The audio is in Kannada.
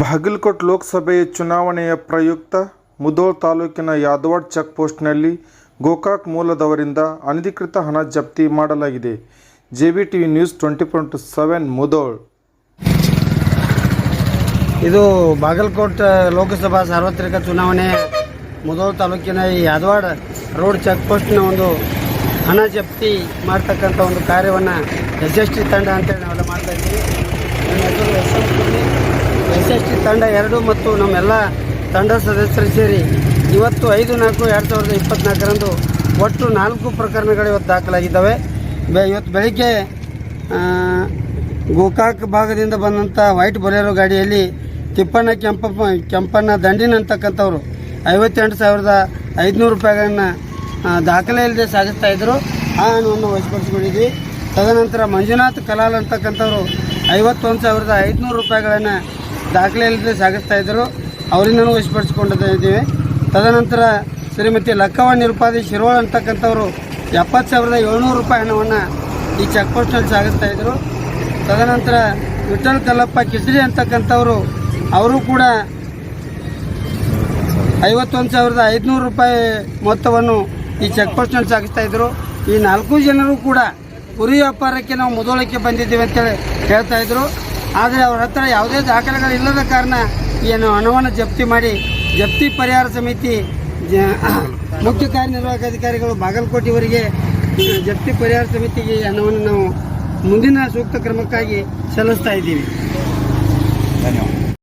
ಬಾಗಲಕೋಟ್ ಲೋಕಸಭೆ ಚುನಾವಣೆಯ ಪ್ರಯುಕ್ತ ಮುಧೋಳ್ ತಾಲೂಕಿನ ಯಾದವಾಡ್ ಚೆಕ್ ಪೋಸ್ಟ್ನಲ್ಲಿ ಗೋಕಾಕ್ ಮೂಲದವರಿಂದ ಅನಧಿಕೃತ ಹಣ ಜಪ್ತಿ ಮಾಡಲಾಗಿದೆ. JB TV news twenty four to seven Mudhol ಇದು ಬಾಗಲಕೋಟ್ ಲೋಕಸಭಾ ಸಾರ್ವತ್ರಿಕ ಚುನಾವಣೆ ಮುಧೋಳ ತಾಲೂಕಿನ ಯಾದವಾಡ ರೋಡ್ ಚೆಕ್ ಪೋಸ್ಟ್ನ ಒಂದು ಹಣ ಜಪ್ತಿ ಮಾಡ್ತಕ್ಕಂಥ ಒಂದು ಕಾರ್ಯವನ್ನು ಎಸ್ ಎಸ್ ಟಿ ತಂಡ ಅಂತೇಳಿ ನಾವೆಲ್ಲ ಮಾಡ್ತಾ ಇದ್ದೀವಿ. ನನ್ನ S S T S S T ತಂಡ ಎರಡು ಮತ್ತು ನಮ್ಮೆಲ್ಲ ತಂಡ ಸದಸ್ಯರು ಸೇರಿ ಇವತ್ತು ಐದು ನಾಲ್ಕು ಎರಡು ಸಾವಿರದ ಇಪ್ಪತ್ತ್ನಾಲ್ಕರಂದು ಒಟ್ಟು ನಾಲ್ಕು ಪ್ರಕರಣಗಳು ಇವತ್ತು ದಾಖಲಾಗಿದ್ದಾವೆ. ಬೆ ಇವತ್ತು ಬೆಳಿಗ್ಗೆ ಗೋಕಾಕ್ ಭಾಗದಿಂದ ಬಂದಂಥ ವೈಟ್ ಬೊಲೆರೋ ಗಾಡಿಯಲ್ಲಿ ತಿಪ್ಪಣ್ಣ ಕೆಂಪಪ್ಪ ಕೆಂಪಣ್ಣ ದಂಡಿನ ಅಂತಕ್ಕಂಥವ್ರು ಐವತ್ತೆಂಟು ಸಾವಿರದ ಐದುನೂರು ರೂಪಾಯಿಗಳನ್ನ ದಾಖಲೆ ಇಲ್ಲದೆ ಸಾಗಿಸ್ತಾ ಇದ್ದರು ಆ ಹಣವನ್ನು ವಶಪಡಿಸಿಕೊಂಡಿದ್ವಿ. ತದನಂತರ ಮಂಜುನಾಥ್ ಕಲಾಲ್ ಅಂತಕ್ಕಂಥವ್ರು ಐವತ್ತೊಂದು ಸಾವಿರದ ಐದುನೂರು ರೂಪಾಯಿಗಳನ್ನು ದಾಖಲೆ ಇಲ್ಲದೆ ಸಾಗಿಸ್ತಾ ಇದ್ದರು ಅವರಿಂದನೂ ವಶಪಡಿಸಿಕೊಂಡಿದ್ದೀವಿ ತದನಂತರ ಶ್ರೀಮತಿ ಲಕ್ಕವ್ವ ನಿರುಪಾದಿ ಶಿರೋಳ್ ಅಂತಕ್ಕಂಥವರು ಎಪ್ಪತ್ತು ಸಾವಿರದ ಏಳ್ನೂರು ರೂಪಾಯಿ ಹಣವನ್ನು ಈ ಚೆಕ್ ಪೋಸ್ಟ್ನಲ್ಲಿ ಸಾಗಿಸ್ತಾ ಇದ್ದರು ತದನಂತರ ವಿಠಲ್ ಕಲ್ಲಪ್ಪ ಕಿಸರಿ ಅಂತಕ್ಕಂಥವರು, ಅವರು ಕೂಡ ಐವತ್ತೊಂದು ಸಾವಿರದ ಐದುನೂರು ರೂಪಾಯಿ ಮೊತ್ತವನ್ನು ಈ ಚೆಕ್ ಪೋಸ್ಟ್ನಲ್ಲಿ ಸಾಗಿಸ್ತಾ ಇದ್ದರು ಈ ನಾಲ್ಕು ಜನರು ಕೂಡ ಕುರಿ ವ್ಯಾಪಾರಕ್ಕೆ ನಾವು ಮುದೋಳಕ್ಕೆ ಬಂದಿದ್ದೀವಿ ಅಂತೇಳಿ ಹೇಳ್ತಾ ಇದ್ರು. ಆದರೆ ಅವ್ರ ಹತ್ರ ಯಾವುದೇ ದಾಖಲೆಗಳು ಇಲ್ಲದ ಕಾರಣ ಏನು ಹಣವನ್ನು ಜಪ್ತಿ ಮಾಡಿ, ಜಪ್ತಿ ಪರಿಹಾರ ಸಮಿತಿ ಮುಖ್ಯ ಕಾರ್ಯನಿರ್ವಾಹಕ ಅಧಿಕಾರಿಗಳು ಬಾಗಲಕೋಟೆಯವರಿಗೆ ಜಪ್ತಿ ಪರಿಹಾರ ಸಮಿತಿಗೆ ಹಣವನ್ನು ನಾವು ಮುಂದಿನ ಸೂಕ್ತ ಕ್ರಮಕ್ಕಾಗಿ ಸಲ್ಲಿಸ್ತಾ ಇದ್ದೀವಿ. ಧನ್ಯವಾದ.